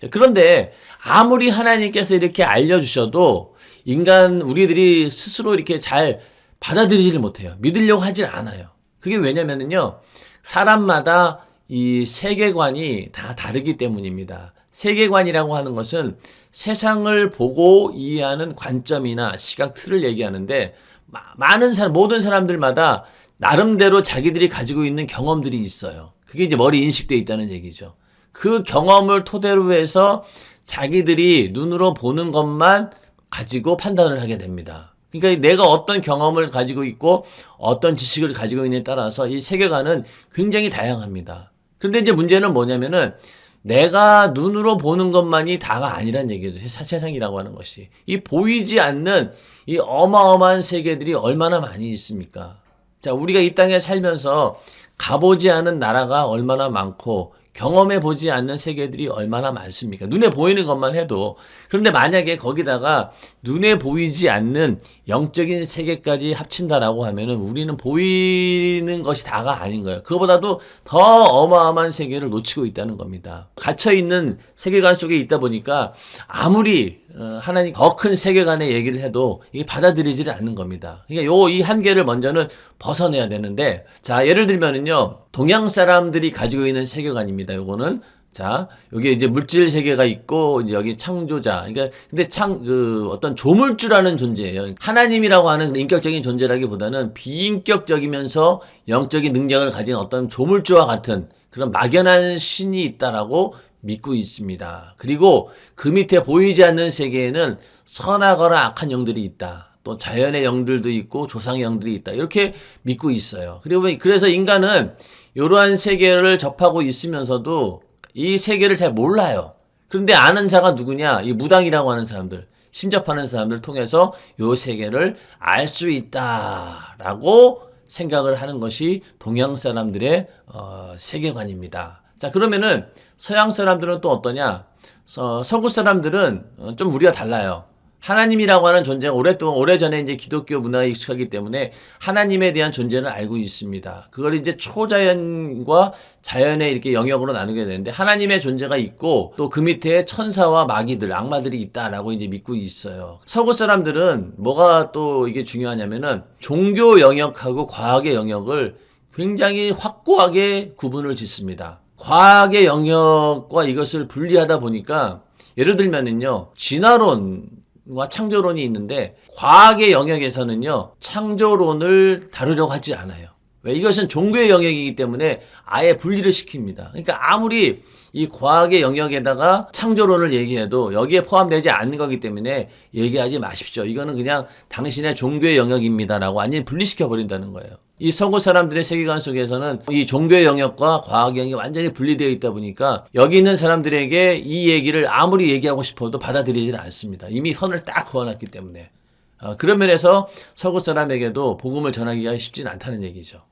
자, 그런데 아무리 하나님께서 이렇게 알려주셔도 인간 우리들이 스스로 이렇게 잘 받아들이지를 못해요. 믿으려고 하질 않아요. 그게 왜냐면은요, 사람마다 이 세계관이 다 다르기 때문입니다. 세계관이라고 하는 것은 세상을 보고 이해하는 관점이나 시각 틀을 얘기하는데 마- 많은 사람 모든 사람들마다 나름대로 자기들이 가지고 있는 경험들이 있어요. 그게 이제 머리 인식돼 있다는 얘기죠. 그 경험을 토대로 해서 자기들이 눈으로 보는 것만 가지고 판단을 하게 됩니다. 그러니까 내가 어떤 경험을 가지고 있고 어떤 지식을 가지고 있느냐에 따라서 이 세계관은 굉장히 다양합니다. 그런데 이제 문제는 뭐냐면은 내가 눈으로 보는 것만이 다가 아니란 얘기죠. 세- 세상이라고 하는 것이. 이 보이지 않는 이 어마어마한 세계들이 얼마나 많이 있습니까? 자, 우리가 이 땅에 살면서 가보지 않은 나라가 얼마나 많고 경험해 보지 않는 세계들이 얼마나 많습니까? 눈에 보이는 것만 해도. 그런데 만약에 거기다가 눈에 보이지 않는 영적인 세계까지 합친다라고 하면은 우리는 보이는 것이 다가 아닌 거예요. 그거보다도 더 어마어마한 세계를 놓치고 있다는 겁니다. 갇혀 있는 세계관 속에 있다 보니까 아무리 어, 하나님 더 큰 세계관의 얘기를 해도 이게 받아들이지를 않는 겁니다. 그러니까 요 이 한계를 먼저는 벗어내야 되는데 자 예를 들면은요 동양 사람들이 가지고 있는 세계관입니다. 요거는 자 여기 이제 물질 세계가 있고 이제 여기 창조자 그러니까 근데 창 그 어떤 조물주라는 존재예요. 하나님이라고 하는 인격적인 존재라기보다는 비인격적이면서 영적인 능력을 가진 어떤 조물주와 같은 그런 막연한 신이 있다라고 믿고 있습니다. 그리고 그 밑에 보이지 않는 세계에는 선하거나 악한 영들이 있다. 또 자연의 영들도 있고 조상의 영들이 있다. 이렇게 믿고 있어요. 그리고 그래서 인간은 이러한 세계를 접하고 있으면서도 이 세계를 잘 몰라요. 그런데 아는 자가 누구냐? 이 무당이라고 하는 사람들, 신접하는 사람들 통해서 이 세계를 알 수 있다라고 생각을 하는 것이 동양 사람들의 어, 세계관입니다. 자 그러면은 서양 사람들은 또 어떠냐? 서, 서구 사람들은 어, 좀 우리가 달라요. 하나님이라고 하는 존재가 오랫동안 오래전에 이제 기독교 문화에 익숙하기 때문에 하나님에 대한 존재를 알고 있습니다. 그걸 이제 초자연과 자연의 이렇게 영역으로 나누게 되는데 하나님의 존재가 있고 또 그 밑에 천사와 마귀들, 악마들이 있다라고 이제 믿고 있어요. 서구 사람들은 뭐가 또 이게 중요하냐면은 종교 영역하고 과학의 영역을 굉장히 확고하게 구분을 짓습니다. 과학의 영역과 이것을 분리하다 보니까 예를 들면은요, 진화론 과 창조론이 있는데 과학의 영역에서는요, 창조론을 다루려고 하지 않아요. 왜? 이것은 종교의 영역이기 때문에 아예 분리를 시킵니다. 그러니까 아무리 이 과학의 영역에다가 창조론을 얘기해도 여기에 포함되지 않는 거기 때문에 얘기하지 마십시오. 이거는 그냥 당신의 종교의 영역입니다라고 완전히 분리시켜 버린다는 거예요. 이 서구 사람들의 세계관 속에서는 이 종교의 영역과 과학 영역이 완전히 분리되어 있다 보니까 여기 있는 사람들에게 이 얘기를 아무리 얘기하고 싶어도 받아들이질 않습니다. 이미 선을 딱 그어놨기 때문에. 어, 그런 면에서 서구 사람에게도 복음을 전하기가 쉽진 않다는 얘기죠.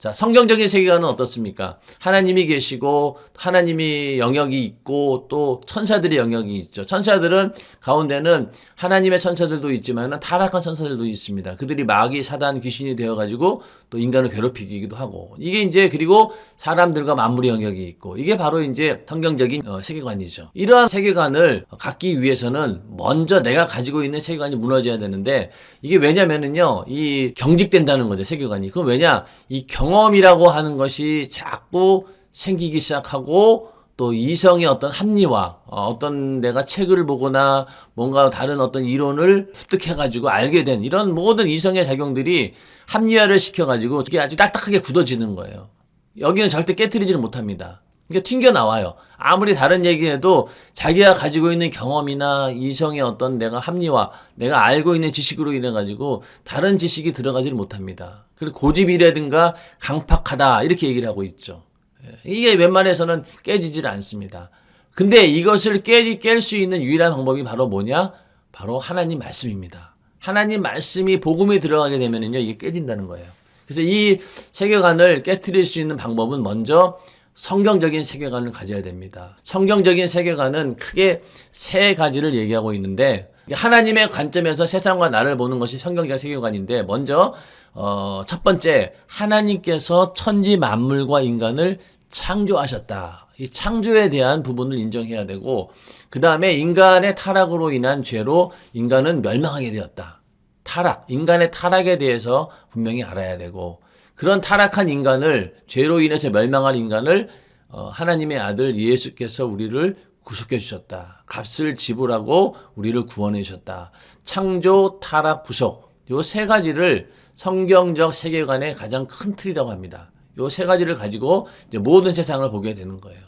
예. 자, 성경적인 세계관은 어떻습니까? 하나님이 계시고, 하나님이 영역이 있고, 또 천사들의 영역이 있죠. 천사들은 가운데는 하나님의 천사들도 있지만 타락한 천사들도 있습니다. 그들이 마귀, 사단, 귀신이 되어가지고 또 인간을 괴롭히기도 하고. 이게 이제 그리고 사람들과 만물의 영역이 있고, 이게 바로 이제 성경적인 어, 세계관이죠. 이러한 세계관을 갖기 위해서는 먼저 내가 가지고 있는 세계관이 무너져야 되는데, 이게 왜냐면은요, 이 경직된다는 거죠, 세계관이. 그건 왜냐? 이 경 험이라고 하는 것이 자꾸 생기기 시작하고, 또 이성의 어떤 합리화, 어, 어떤 내가 책을 보거나 뭔가 다른 어떤 이론을 습득해가지고 알게 된 이런 모든 이성의 작용들이 합리화를 시켜가지고 이게 아주 딱딱하게 굳어지는 거예요. 여기는 절대 깨뜨리지를 못합니다. 그러니까 튕겨 나와요. 아무리 다른 얘기해도 자기가 가지고 있는 경험이나 이성의 어떤 내가 합리화, 내가 알고 있는 지식으로 인해 가지고 다른 지식이 들어가지를 못합니다. 그리고 고집이라든가 강팍하다 이렇게 얘기를 하고 있죠. 예, 이게 웬만해서는 깨지질 않습니다. 근데 이것을 깨, 깰수 있는 유일한 방법이 바로 뭐냐? 바로 하나님 말씀입니다. 하나님 말씀이 복음이 들어가게 되면은요, 이게 깨진다는 거예요. 그래서 이 세계관을 깨뜨릴 수 있는 방법은 먼저 성경적인 세계관을 가져야 됩니다. 성경적인 세계관은 크게 세 가지를 얘기하고 있는데 하나님의 관점에서 세상과 나를 보는 것이 성경적 세계관인데 먼저 어, 첫 번째 하나님께서 천지 만물과 인간을 창조하셨다. 이 창조에 대한 부분을 인정해야 되고 그 다음에 인간의 타락으로 인한 죄로 인간은 멸망하게 되었다. 타락, 인간의 타락에 대해서 분명히 알아야 되고 그런 타락한 인간을 죄로 인해서 멸망한 인간을 어, 하나님의 아들 예수께서 우리를 구속해 주셨다. 값을 지불하고 우리를 구원해 주셨다. 창조, 타락, 구속. 요 세 가지를 성경적 세계관의 가장 큰 틀이라고 합니다. 요 세 가지를 가지고 이제 모든 세상을 보게 되는 거예요.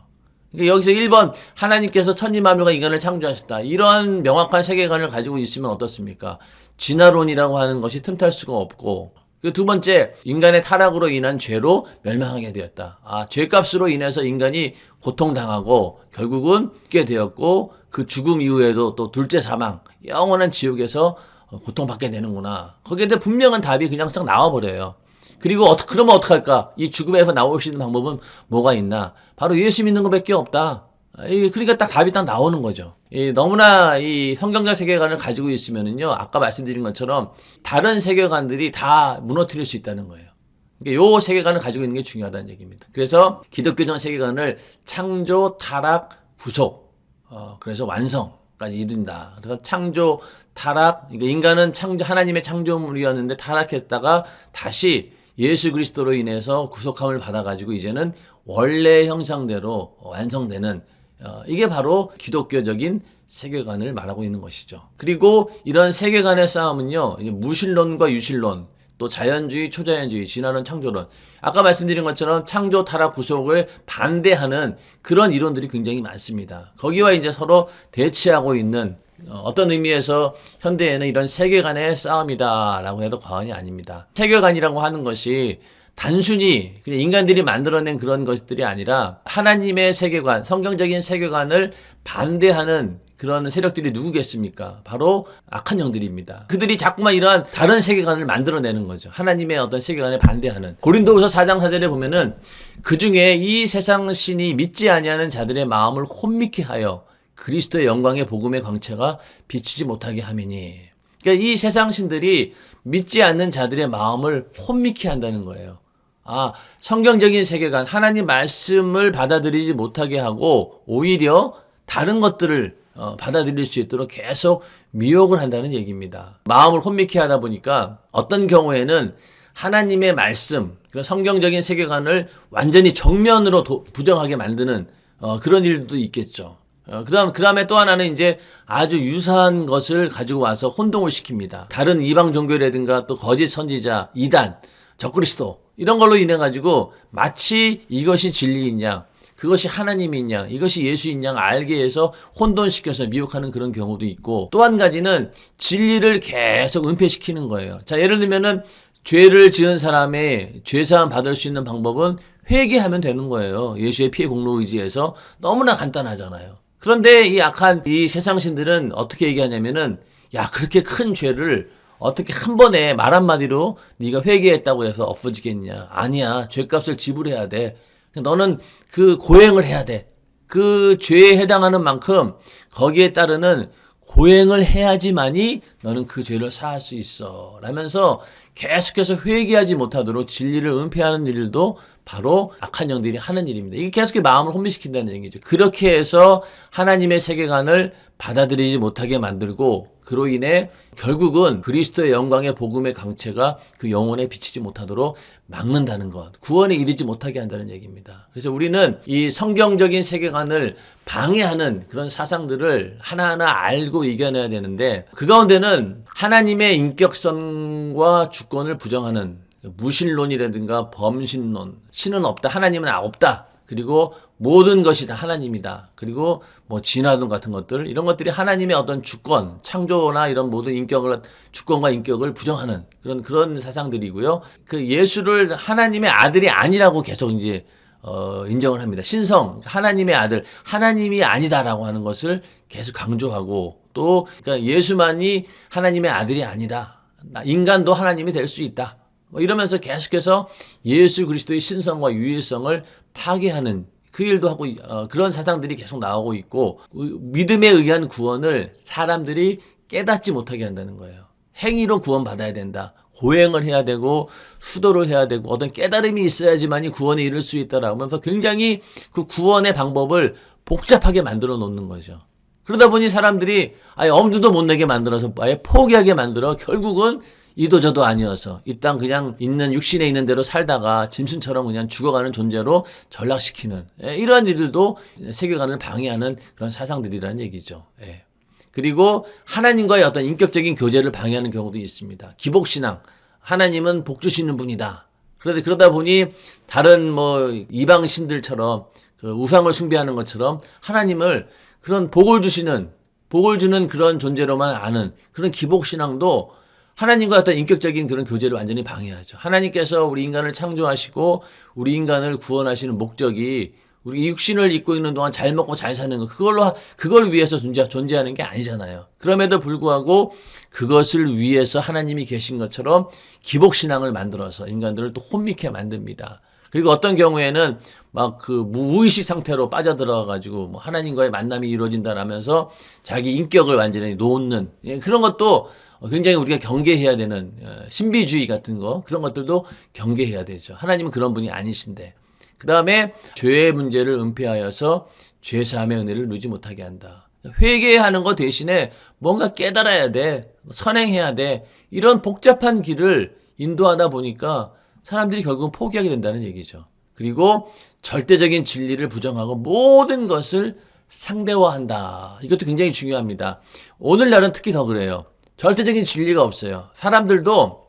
그러니까 여기서 1번 하나님께서 천지만물과 인간을 창조하셨다. 이런 명확한 세계관을 가지고 있으면 어떻습니까? 진화론이라고 하는 것이 틈탈 수가 없고 그 두 번째 인간의 타락으로 인한 죄로 멸망하게 되었다. 아 죄값으로 인해서 인간이 고통당하고 결국은 죽게 되었고 그 죽음 이후에도 또 둘째 사망 영원한 지옥에서 어, 고통받게 되는구나. 거기에 대해 분명한 답이 그냥 싹 나와버려요. 그리고 어떻게 그러면 어떡할까? 이 죽음에서 나올 수 있는 방법은 뭐가 있나? 바로 예수 믿는 것밖에 없다. 아, 이 그러니까 딱 답이 딱 나오는 거죠. 이 너무나 이 성경적 세계관을 가지고 있으면은요, 아까 말씀드린 것처럼 다른 세계관들이 다 무너뜨릴 수 있다는 거예요. 그러니까 요 세계관을 가지고 있는 게 중요하다는 얘기입니다. 그래서 기독교적 세계관을 창조, 타락, 구속, 어, 그래서 완성까지 이룬다. 그래서 창조, 타락, 그러니까 인간은 창조, 하나님의 창조물이었는데 타락했다가 다시 예수 그리스도로 인해서 구속함을 받아가지고 이제는 원래 형상대로 완성되는 어, 이게 바로 기독교적인 세계관을 말하고 있는 것이죠. 그리고 이런 세계관의 싸움은요, 무신론과 유신론, 또 자연주의, 초자연주의, 진화론, 창조론. 아까 말씀드린 것처럼 창조, 타락, 구속을 반대하는 그런 이론들이 굉장히 많습니다. 거기와 이제 서로 대치하고 있는 어, 어떤 의미에서 현대에는 이런 세계관의 싸움이다라고 해도 과언이 아닙니다. 세계관이라고 하는 것이 단순히 그냥 인간들이 만들어낸 그런 것들이 아니라 하나님의 세계관, 성경적인 세계관을 반대하는 그런 세력들이 누구겠습니까? 바로 악한 영들입니다. 그들이 자꾸만 이러한 다른 세계관을 만들어내는 거죠. 하나님의 어떤 세계관에 반대하는. 고린도후서 4장 4절에 보면은 그 중에 이 세상 신이 믿지 아니하는 자들의 마음을 혼미케 하여 그리스도의 영광의 복음의 광채가 비추지 못하게 함이니. 그러니까 이 세상 신들이 믿지 않는 자들의 마음을 혼미케 한다는 거예요. 아, 성경적인 세계관, 하나님 말씀을 받아들이지 못하게 하고 오히려 다른 것들을 어, 받아들일 수 있도록 계속 미혹을 한다는 얘기입니다. 마음을 혼미케 하다 보니까 어떤 경우에는 하나님의 말씀, 그 성경적인 세계관을 완전히 정면으로 도, 부정하게 만드는 어, 그런 일도 있겠죠. 어, 그다음 그다음에 또 하나는 이제 아주 유사한 것을 가지고 와서 혼동을 시킵니다. 다른 이방 종교라든가 또 거짓 선지자, 이단, 적그리스도 이런 걸로 인해 가지고 마치 이것이 진리이냐, 그것이 하나님이냐, 이것이 예수이냐 알게 해서 혼돈시켜서 미혹하는 그런 경우도 있고 또 한 가지는 진리를 계속 은폐시키는 거예요. 자, 예를 들면은 죄를 지은 사람의 죄사함 받을 수 있는 방법은 회개하면 되는 거예요. 예수의 피해 공로 의지에서 너무나 간단하잖아요. 그런데 이 악한 이 세상 신들은 어떻게 얘기하냐면은 야 그렇게 큰 죄를 어떻게 한 번에 말 한마디로 네가 회개했다고 해서 엎어지겠냐? 아니야. 죄값을 지불해야 돼. 너는 그 고행을 해야 돼. 그 죄에 해당하는 만큼 거기에 따르는 고행을 해야지만이 너는 그 죄를 사할 수 있어. 라면서 계속해서 회개하지 못하도록 진리를 은폐하는 일도 바로 악한 영들이 하는 일입니다. 이게 계속 마음을 혼미시킨다는 얘기죠. 그렇게 해서 하나님의 세계관을 받아들이지 못하게 만들고 그로 인해 결국은 그리스도의 영광의 복음의 강체가 그 영혼에 비치지 못하도록 막는다는 것, 구원에 이르지 못하게 한다는 얘기입니다. 그래서 우리는 이 성경적인 세계관을 방해하는 그런 사상들을 하나하나 알고 이겨내야 되는데 그 가운데는 하나님의 인격성과 주권을 부정하는 무신론이라든가 범신론, 신은 없다, 하나님은 없다. 그리고 모든 것이 다 하나님이다. 그리고 뭐 진화론 같은 것들 이런 것들이 하나님의 어떤 주권, 창조나 이런 모든 인격을 주권과 인격을 부정하는 그런 그런 사상들이고요. 그 예수를 하나님의 아들이 아니라고 계속 이제 어, 인정을 합니다. 신성, 하나님의 아들, 하나님이 아니다라고 하는 것을 계속 강조하고 또 그러니까 예수만이 하나님의 아들이 아니다. 인간도 하나님이 될 수 있다. 뭐 이러면서 계속해서 예수 그리스도의 신성과 유일성을 파괴하는 그 일도 하고 어, 그런 사상들이 계속 나오고 있고 믿음에 의한 구원을 사람들이 깨닫지 못하게 한다는 거예요. 행위로 구원 받아야 된다. 고행을 해야 되고 수도를 해야 되고 어떤 깨달음이 있어야지만이 구원에 이를 수 있다라고 하면서 굉장히 그 구원의 방법을 복잡하게 만들어 놓는 거죠. 그러다 보니 사람들이 아예 엄두도 못 내게 만들어서 아예 포기하게 만들어 결국은 이도 저도 아니어서 이 땅 그냥 있는 육신에 있는 대로 살다가 짐승처럼 그냥 죽어가는 존재로 전락시키는 예, 이러한 일들도 세계관을 방해하는 그런 사상들이라는 얘기죠. 예. 그리고 하나님과의 어떤 인격적인 교제를 방해하는 경우도 있습니다. 기복신앙. 하나님은 복 주시는 분이다. 그런데 그러다 보니 다른 뭐 이방 신들처럼 그 우상을 숭배하는 것처럼 하나님을 그런 복을 주시는 복을 주는 그런 존재로만 아는 그런 기복 신앙도 하나님과 어떤 인격적인 그런 교제를 완전히 방해하죠. 하나님께서 우리 인간을 창조하시고 우리 인간을 구원하시는 목적이 우리 육신을 입고 있는 동안 잘 먹고 잘 사는 거 그걸로 하- 그걸 위해서 존재 존재하는 게 아니잖아요. 그럼에도 불구하고 그것을 위해서 하나님이 계신 것처럼 기복 신앙을 만들어서 인간들을 또 혼미케 만듭니다. 그리고 어떤 경우에는 막 그 무의식 상태로 빠져들어가 가지고 뭐 하나님과의 만남이 이루어진다라면서 자기 인격을 완전히 놓는 예, 그런 것도 굉장히 우리가 경계해야 되는 어, 신비주의 같은 거 그런 것들도 경계해야 되죠. 하나님은 그런 분이 아니신데. 그 다음에 죄의 문제를 은폐하여서 죄 사함의 은혜를 누지 못하게 한다. 회개하는 것 대신에 뭔가 깨달아야 돼. 선행해야 돼. 이런 복잡한 길을 인도하다 보니까 사람들이 결국은 포기하게 된다는 얘기죠. 그리고 절대적인 진리를 부정하고 모든 것을 상대화한다. 이것도 굉장히 중요합니다. 오늘날은 특히 더 그래요. 절대적인 진리가 없어요. 사람들도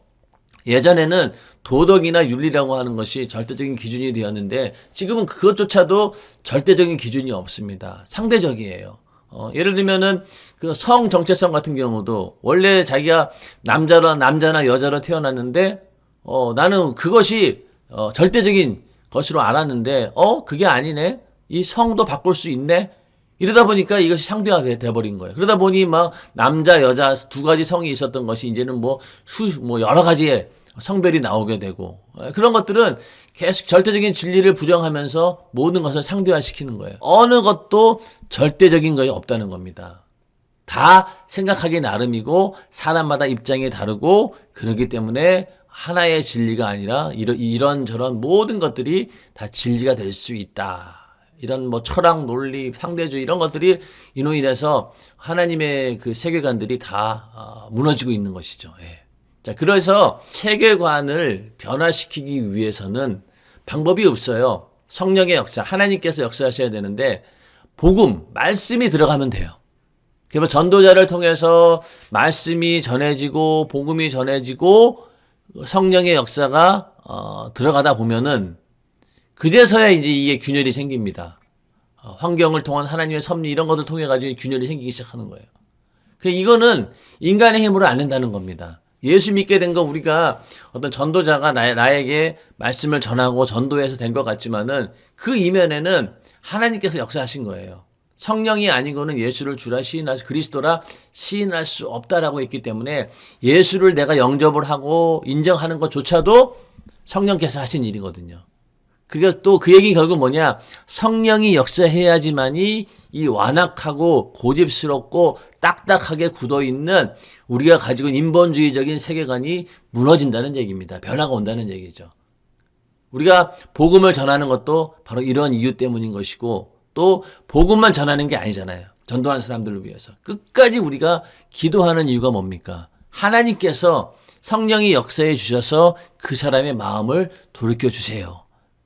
예전에는 도덕이나 윤리라고 하는 것이 절대적인 기준이 되었는데 지금은 그것조차도 절대적인 기준이 없습니다. 상대적이에요. 어, 예를 들면은 그 성 정체성 같은 경우도 원래 자기가 남자나 남자나 여자로 태어났는데 어, 나는 그것이 어, 절대적인 것으로 알았는데 어 그게 아니네 이 성도 바꿀 수 있네 이러다 보니까 이것이 상대화돼 돼버린 거예요. 그러다 보니 막 남자 여자 두 가지 성이 있었던 것이 이제는 뭐 수 뭐 여러 가지의 성별이 나오게 되고 어, 그런 것들은 계속 절대적인 진리를 부정하면서 모든 것을 상대화시키는 거예요. 어느 것도 절대적인 것이 없다는 겁니다. 다 생각하기 나름이고 사람마다 입장이 다르고 그렇기 때문에 하나의 진리가 아니라 이런 저런 모든 것들이 다 진리가 될 수 있다. 이런 뭐 철학, 논리, 상대주의 이런 것들이 이로 인해서 하나님의 그 세계관들이 다 어, 무너지고 있는 것이죠. 예. 자, 그래서 세계관을 변화시키기 위해서는 방법이 없어요. 성령의 역사, 하나님께서 역사하셔야 되는데 복음, 말씀이 들어가면 돼요. 그래서 전도자를 통해서 말씀이 전해지고 복음이 전해지고 성령의 역사가 어, 들어가다 보면은 그제서야 이제 이게 균열이 생깁니다. 어, 환경을 통한 하나님의 섭리 이런 것들 통해 가지고 균열이 생기기 시작하는 거예요. 그 이거는 인간의 힘으로 안 된다는 겁니다. 예수 믿게 된 거 우리가 어떤 전도자가 나, 나에게 말씀을 전하고 전도해서 된 것 같지만은 그 이면에는 하나님께서 역사하신 거예요. 성령이 아니고는 예수를 주라 시인할 그리스도라 시인할 수 없다라고 했기 때문에 예수를 내가 영접을 하고 인정하는 것조차도 성령께서 하신 일이거든요. 그게 또그 얘기 결국 뭐냐? 성령이 역사해야지만이 이 완악하고 고집스럽고 딱딱하게 굳어 있는 우리가 가지고 있는 인본주의적인 세계관이 무너진다는 얘기입니다. 변화가 온다는 얘기죠. 우리가 복음을 전하는 것도 바로 이런 이유 때문인 것이고 또 복음만 전하는 게 아니잖아요. 전도한 사람들을 위해서 끝까지 우리가 기도하는 이유가 뭡니까? 하나님께서 성령이 역사해 주셔서 그 사람의 마음을 돌이켜 주세요.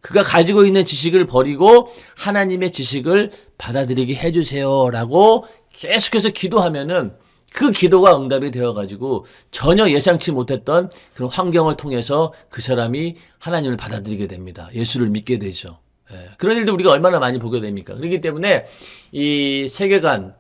그가 가지고 있는 지식을 버리고 하나님의 지식을 받아들이게 해주세요라고 계속해서 기도하면은 그 기도가 응답이 되어가지고 전혀 예상치 못했던 그런 환경을 통해서 그 사람이 하나님을 받아들이게 됩니다. 예수를 믿게 되죠. 예, 그런 일도 우리가 얼마나 많이 보게 됩니까? 그렇기 때문에 이 세계관,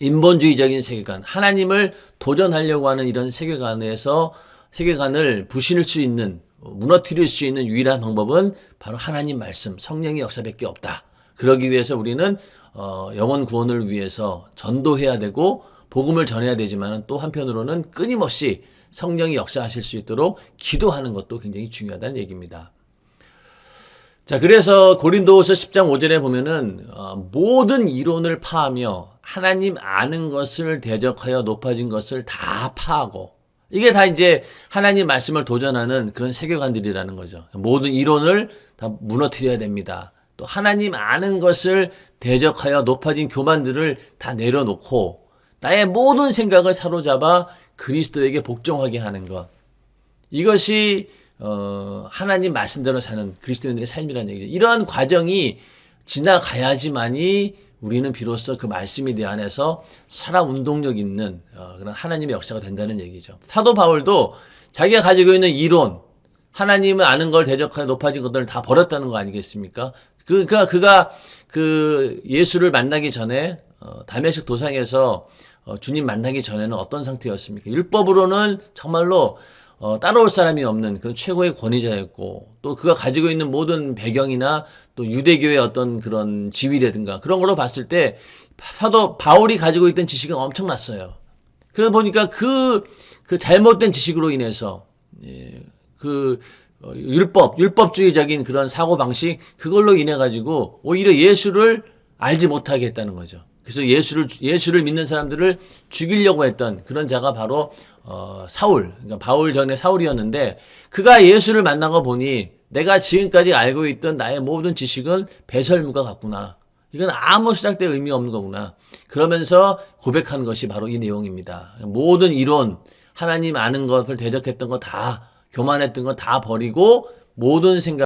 인본주의적인 세계관, 하나님을 도전하려고 하는 이런 세계관에서 세계관을 부신을 수 있는 무너뜨릴 수 있는 유일한 방법은 바로 하나님 말씀, 성령의 역사밖에 없다. 그러기 위해서 우리는 어, 영혼 구원을 위해서 전도해야 되고 복음을 전해야 되지만 또 한편으로는 끊임없이 성령이 역사하실 수 있도록 기도하는 것도 굉장히 중요하다는 얘기입니다. 자, 그래서 고린도후서 10장 5절에 보면은 어, 모든 이론을 파하며 하나님 아는 것을 대적하여 높아진 것을 다 파하고 이게 다 이제 하나님 말씀을 도전하는 그런 세계관들이라는 거죠. 모든 이론을 다 무너뜨려야 됩니다. 또 하나님 아는 것을 대적하여 높아진 교만들을 다 내려놓고 나의 모든 생각을 사로잡아 그리스도에게 복종하게 하는 것. 이것이 어, 하나님 말씀대로 사는 그리스도인들의 삶이라는 얘기죠. 이러한 과정이 지나가야지만이 우리는 비로소 그 말씀에 대한 안에서 살아 운동력 있는 어, 그런 하나님의 역사가 된다는 얘기죠. 사도 바울도 자기가 가지고 있는 이론, 하나님을 아는 걸 대적하여 높아진 것들을 다 버렸다는 거 아니겠습니까? 그, 그가, 그가 그 예수를 만나기 전에, 어, 다메섹 도상에서 어, 주님 만나기 전에는 어떤 상태였습니까? 율법으로는 정말로 어, 따라올 사람이 없는 그런 최고의 권위자였고, 또 그가 가지고 있는 모든 배경이나 또 유대교의 어떤 그런 지위라든가 그런 걸로 봤을 때 사도 바울이 가지고 있던 지식은 엄청났어요. 그러다 보니까 그, 그 잘못된 지식으로 인해서, 예, 그, 어, 율법, 율법주의적인 그런 사고방식, 그걸로 인해가지고 오히려 예수를 알지 못하게 했다는 거죠. 그래서 예수를, 예수를 믿는 사람들을 죽이려고 했던 그런 자가 바로, 어, 사울, 그러니까 바울 전에 사울이었는데, 그가 예수를 만나고 보니 내가 지금까지 알고 있던 나의 모든 지식은 배설무가 같구나. 이건 아무 시작대 의미 없는 거구나. 그러면서 고백한 것이 바로 이 내용입니다. 모든 이론, 하나님 아는 것을 대적했던 거 다, 교만했던 거 다 버리고 모든 생각